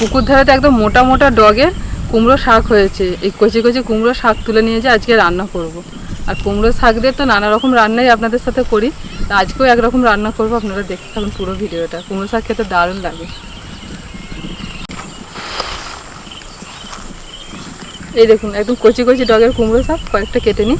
পুকুর ধারে তো একদম মোটা মোটা ডগের কুমড়ো শাক হয়েছে। এই কচি কচি কুমড়ো শাক তুলে নিয়ে যে আজকে রান্না করব। আর কুমড়ো শাক দিয়ে তো নানা রকম রান্নাই আপনাদের সাথে করি। তা আজকেও একরকম রান্না করব, আপনারা দেখতে থাকুন পুরো ভিডিওটা। কুমড়ো শাক খেতে দারুণ লাগে। এই দেখুন, একদম কচি কচি ডগের কুমড়ো শাক কয়েকটা কেটে নিই।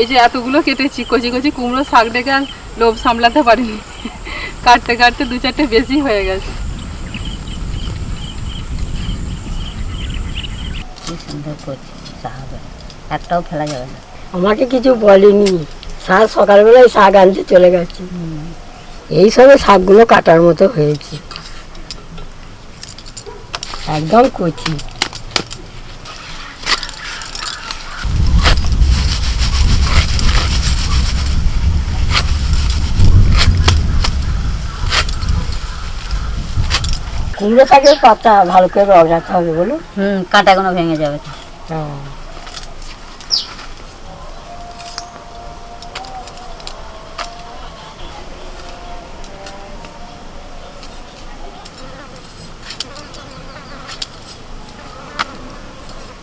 এই যে এতগুলো কেটেছি, কচি কচি কুমড়ো, শাক ডেকে আর লোভ সামলাতে পারিনি। কাটতে কাটতে দু চারটে বেশি হয়ে গেছে। একটাও ফেলা যাবে না। আমাকে কিছু বলেনি। শাক সকালবেলায় শাক আনতে চলে গেছে। এই সবে শাকগুলো কাটার মতো হয়েছে। একদম কচি। কুমড়ো শাকের পাতা ভালো করে রগড়াতে হবে বলুন হুম কাঁটাগুলো ভেঙে যাবে হ্যাঁ।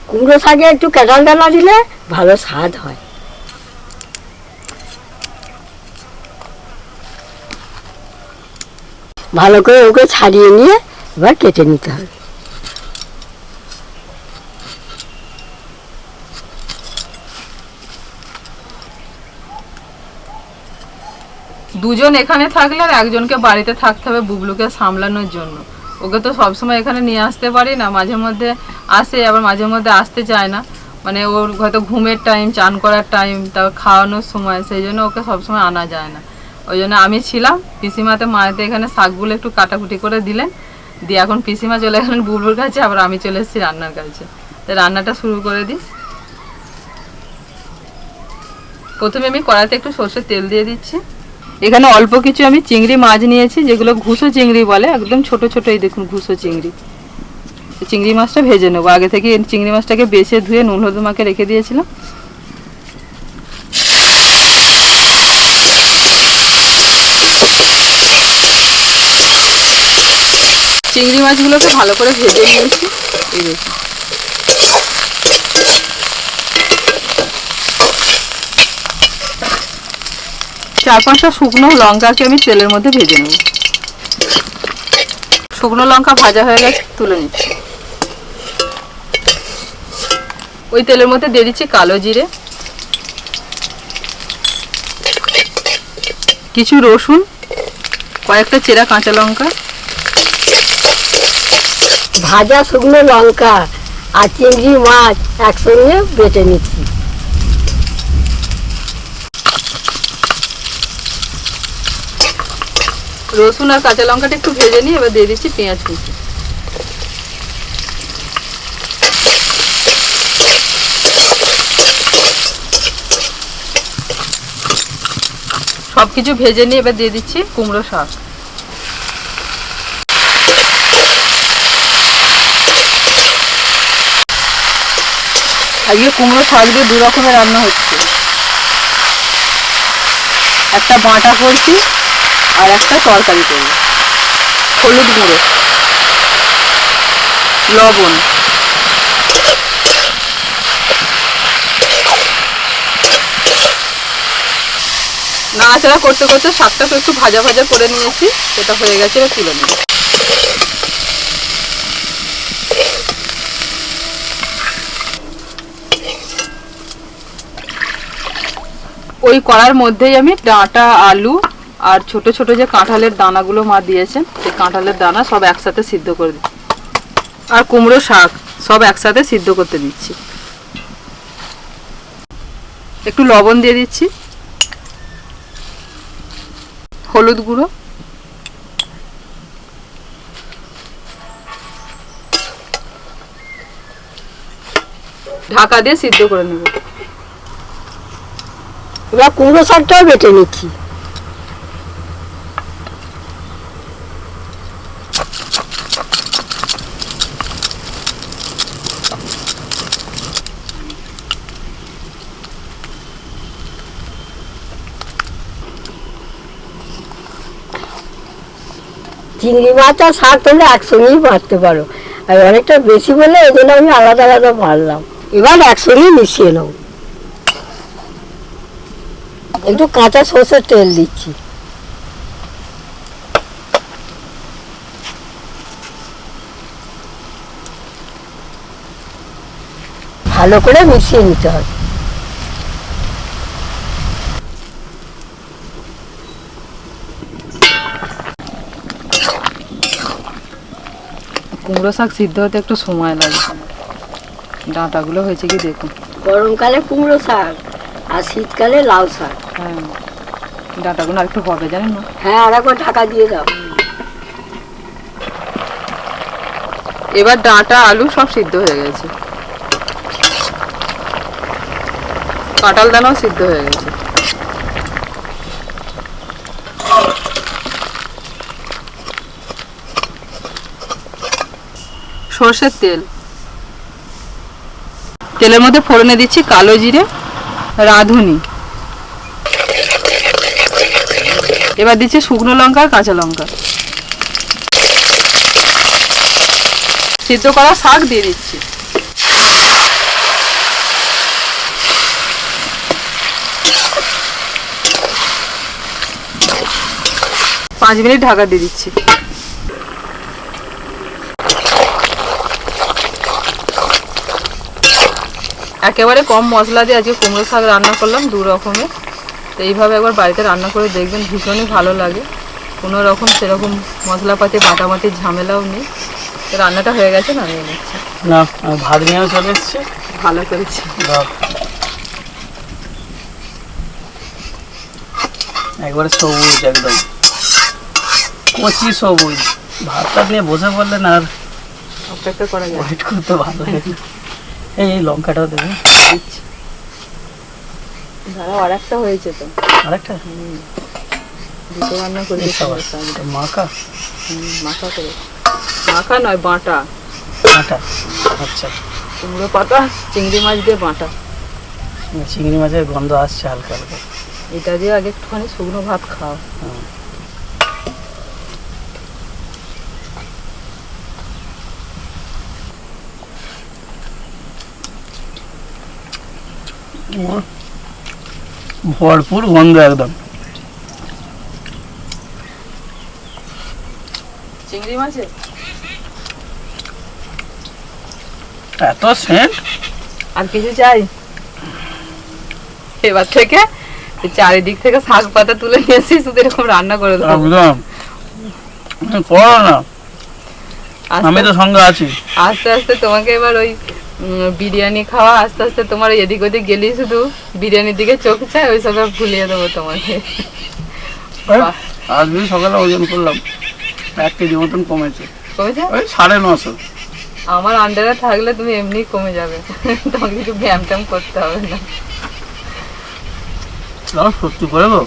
কুমড়ো শাকে একটু কেটাল ডালা দিলে ভালো স্বাদ হয়। ভালো করে ওকে ছাড়িয়ে নিয়ে এবার কেটে নিতে হবে। দুজন এখানে থাকলে আর একজনকে বাড়িতে থাকতে হবে বুবলুকে সামলানোর জন্য। ওকে তো সবসময় এখানে নিয়ে আসতে পারি না, মাঝে মধ্যে আসে, আবার মাঝে মধ্যে আসতে চায় না। মানে ওর হয়তো ঘুমের টাইম চান করার টাইম তারপর খাওয়ানোর সময়, সেই জন্য ওকে সবসময় আনা যায় না। ওই জন্য আমি ছিলাম, পিসিমাতে মায়েতে এখানে শাকগুলো একটু কাটাকুটি করে দিলেন। দিয়ে এখন পিসিমা চলে গেলেন বুবলুর কাছে, আবার আমি চলে এসেছি রান্নার কাছে। তো রান্নাটা শুরু করে দিই প্রথমে আমি কড়াইতে একটু সর্ষের তেল দিয়ে দিচ্ছি। এখানে অল্প কিছু আমি চিংড়ি মাছ নিয়েছি, যেগুলো ঘুষো চিংড়ি বলে, একদম ছোট ছোট এই দেখুন ঘুষো চিংড়ি। চিংড়ি মাছটা ভেজে নেব। আগে থেকে চিংড়ি মাছটাকে বেছে ধুয়ে নুন হলুদ মাকে রেখে দিয়েছিলাম। চিংড়ি মাছগুলোকে ভালো করে ভেজে নিয়েছি। এই দেখুন। চার পাঁচটা শুকনো লঙ্কাকে আমি তেলের মধ্যে ভেজে নেব। শুকনো লঙ্কা ভাজা হয়ে গেছে, তুলে নিচ্ছি। ওই তেলের মধ্যে দিয়ে দিচ্ছি কালো জিরে, কিছু রসুন, কয়েকটা চেরা কাঁচা লঙ্কা ভাজা শুকনো লঙ্কা আর চিংড়ি মাছ একসঙ্গে বেটে নিচ্ছি। রসুন আর কাঁচা লঙ্কাটা একটু ভেজে নিয়ে এবার দিয়ে দিচ্ছি পেঁয়াজ কুচি। সব কিছু ভেজে নিয়ে এবার দিয়ে দিচ্ছি কুমড়ো শাক। আজকে কুমড়ো শাক দিয়ে দু রকমের রান্না হচ্ছে। একটা বাটা করছি আর একটা তরকারি করব। হলুদ গুঁড়ো। লবণ। নাড়াচাড়া করতে করতে শাকটাকে একটু ভাজা ভাজা করে নিয়েছি, সেটা হয়ে গেছে, এবার তুলে নেব। ওই কড়ার মধ্যেই আমি ডাঁটা, আলু আর ছোট ছোট যে কাঁঠালের দানাগুলো মা দিয়েছেন, সেই কাঁঠালের দানা সব একসাথে সিদ্ধ করে দিই আর কুমড়ো শাক সব একসাথে সিদ্ধ করতে দিচ্ছি। একটু লবণ দিয়ে দিচ্ছি। হলুদ গুঁড়ো। ঢাকা দিয়ে সিদ্ধ করে নেব। এবার কুমড়ো শাকটাও বেটে নিচ্ছি। চিংড়ি মাছ আর শাক তোমরা একসঙ্গেই বাড়তে পারো। আর অনেকটা বেশি বলে এই জন্য আমি আলাদা আলাদা বাড়লাম এবার একসঙ্গেই মিশিয়ে নেব। একটু কাঁচা সর্ষের তেল দিচ্ছি। ভালো করে মিশিয়ে নিতে হবে। কুমড়ো শাক সিদ্ধ হতে একটু সময় লাগে ডাঁটাগুলো হয়েছে কি দেখুন। গরমকালে কুমড়ো শাক। আর শীতকালে লাউ শাক। হ্যাঁ। ডাঁটাগুলো আর একটু হবে জানেন না? হ্যাঁ আর একবার ঢাকা দিয়ে দাও। এবার ডাঁটা আলু সব সিদ্ধ হয়ে গেছে। কাঁঠাল দানাও সিদ্ধ হয়ে গেছে। সর্ষের তেল। তেলের মধ্যে ফোড়নে দিচ্ছি কালো জিরে। রাঁধুনি। এবার দিচ্ছি শুকনো লঙ্কা আর কাঁচা লঙ্কা। সিদ্ধ করা শাক দিয়ে দিচ্ছি। পাঁচ মিনিট ঢাকা দিয়ে দিচ্ছি। একেবারে কম মশলা দিয়ে আজকে কুমড়ো শাক রান্না করলাম দু রকমের। তো এইভাবে একবার বাড়িতে রান্না করে দেখবেন ভীষণই ভালো লাগে। কোনো রকম সেরকম মশলাপাতি বাটামাটির ঝামেলাও নেই। তো রান্নাটা হয়ে গেছে না নিয়ে নিচ্ছি। না ভাত নিয়েও চলে এসেছি? ভালো করেছি। একবারে সবুজ একদম। কচি সবুজ। ভাতটা নিয়ে বসে পড়লেন আর অপেক্ষা করা যায় ওয়েট করতে ভালো লাগে এই এই লঙ্কাটাও দেবে। দিচ্ছি। দাঁড়াও আর একটা হয়েছে তো। আরেকটা? দুটো রান্না মাকা হুম, মাখা করে। মাখা নয় বাটা। আটা আচ্ছা। কুমড়ো পাতা চিংড়ি মাছ দিয়ে বাটা। চিংড়ি মাছের গন্ধ আসছে হালকা হালকা। এটা দিয়ে আগে একটুখানি শুকনো ভাত খাও। ভরপুর গন্ধ একদম। চিংড়ি এত সেন্ট? আর কিছু চাই? এবার থেকে চারিদিক থেকে শাক পাতা তুলে নিয়ে এসে শুধু এরকম রান্না করে দেবো। একদম। করো না। আমি তো সঙ্গে আছি। আস্তে আস্তে তোমাকে এবার ওই বিরিয়ানি খাওয়া আস্তে আস্তে তোমার এদিক ওদিক গেলেই শুধু বিরিয়ানির দিকে চোখ চায় ওই সব ভুলিয়ে দেবো তোমাকে। আজকে সকালে ওজন করলাম এক কেজি মতন কমেছে। কমেছে ওই সাড়ে নশো। আমার আন্ডারে থাকলে তুমি এমনি কমে যাবে। তোমাকে কিছু ব্যায়াম ট্যাম করতে হবে না। সত্যি করে গো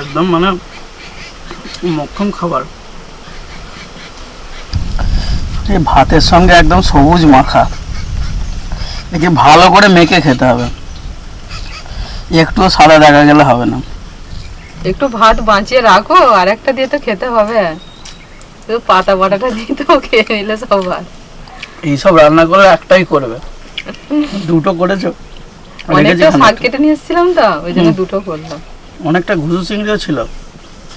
একদম মানে মক্ষম খাবার। এই ভাতের সঙ্গে একদম সবুজ মাখা। একে ভালো করে মেখে খেতে হবে। একটু সাদা দেখা গেলে হবে না। একটু ভাত বাঁচিয়ে রাখো আর একটা দিয়ে তো খেতে হবে। শুধু পাতা বাটাটা দিয়ে তো খেয়ে নিলে সব ভাত। এইসব রান্না করে একটাই করবে। দুটো করেছ? অনেকটা শাক কেটে নিয়ে এসেছিলাম তো ওই জন্য দুটো করলাম। অনেকটা ঘুষু চিংড়িও ছিল।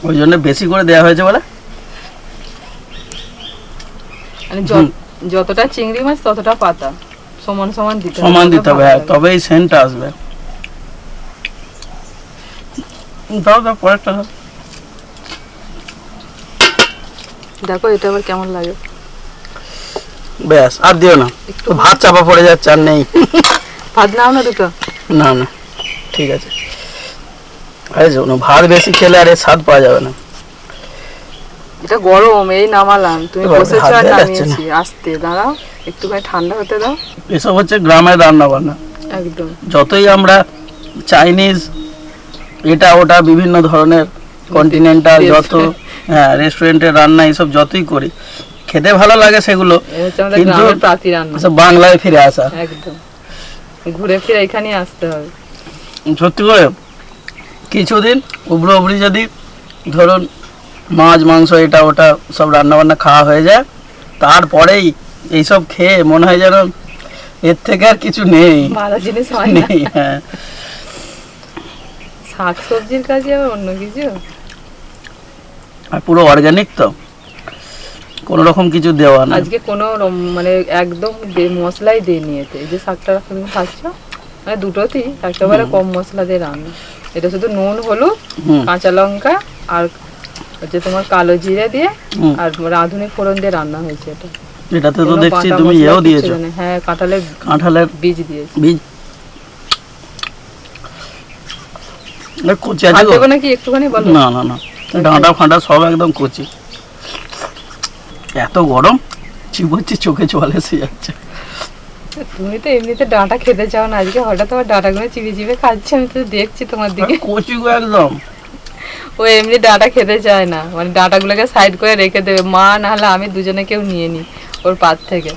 ওই জন্য বেশি করে দেওয়া হয়েছে বলে মানে যতটা চিংড়ি মাছ ততটা পাতা। সমান সমান দিতে সমান দিতে হবে হ্যাঁ লাগে। সেন্টটা আসবে। দাও দাও পরেরটা দেখো এটা আবার কেমন লাগে। ব্যাস আর দিও না। তো ভাত চাপা পড়ে যাচ্ছে আর নেই। ভাত নাও না দুটো? না না। ঠিক আছে। আরে ভাত বেশি খেলে আর এর স্বাদ পাওয়া যাবে না। এটা গরম এই নামালাম। তুমি বসেছো আর। নামিয়েছি। আসতে দাঁড়াও একটুখানি ঠান্ডা হতে দাও। এসব হচ্ছে গ্রামের রান্না বান্না একদম। যতই আমরা চাইনিজ এটা ওটা বিভিন্ন ধরনের কন্টিনেন্টাল যত হ্যাঁ রেস্টুরেন্টের রান্না এসব যতই করি খেতে ভালো লাগে সেগুলো কিন্তু- সব বাংলায় ফিরে আসা। একদম। ঘুরে ফিরে এখানেই আসতে হবে। সত্যি করে কিছুদিন উবড়ো উবড়ি যদি ধরুন মাছ মাংস এটা ওটা সব রান্না বান্না খাওয়া হয়ে যায়। তারপরেই এইসব খেয়ে মনে হয় যেন এর থেকে আর কিছু নেই। ভালো জিনিস হয় না। নেই হ্যাঁ। শাক সবজির কাজে আবার অন্য কিছু? আর পুরো অর্গানিক তো। কোনো রকম কিছু দেওয়া না। আজকে কোনো মানে একদম মশলাই দেয়নি এতে। এই যে শাকটা তুমি খাচ্ছ মানে দুটোতেই। একেবারে কম মশলা দিয়ে রান্না। এটা শুধু নুন হলুদ কাঁচা লঙ্কা আর হচ্ছে তোমার কালো জিরে দিয়ে আর রাঁধুনি ফোড়ন দিয়ে রান্না হয়েছে এটা। এটাতে তো দেখছি তুমি ইয়েও দিয়েছ। হ্যাঁ কাঁঠালের কাঁঠালের বীজ দিয়েছি। বীজ। কচি আছে আর গো একটুখানি? বলো। না না না। ডাঁটা ফাঁটা সব একদম কচি। এত গরম চিবোচ্ছি চোখে জল এসে যাচ্ছে। তুমি তো এমনিতে ডাঁটা খেতে চাও না। আজকে হঠাৎ আমার ডাঁটাগুলো চিবি চিবে খাচ্ছে আমি তো দেখছি তোমার দিকে। কচি গো একদম। ও এমনি ডাঁটা খেতে চায় না। মানে ডাঁটাগুলোকে সাইড করে রেখে দেবে। মা না হলে আমি দুজনে কেউ নিয়ে নিই ওর পাত থেকে।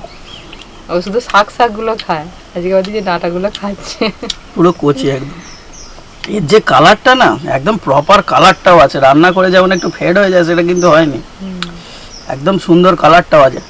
ও শুধু শাক শাকগুলো খায়। আজকে ওদিকে ডাঁটাগুলো খাচ্ছে। পুরো কচি একদম। এর যে কালারটা না একদম প্রপার কালারটাও আছে। রান্না করে যেমন একটু ফেড হয়ে যায় সেটা কিন্তু হয়নি। একদম সুন্দর কালারটাও আছে।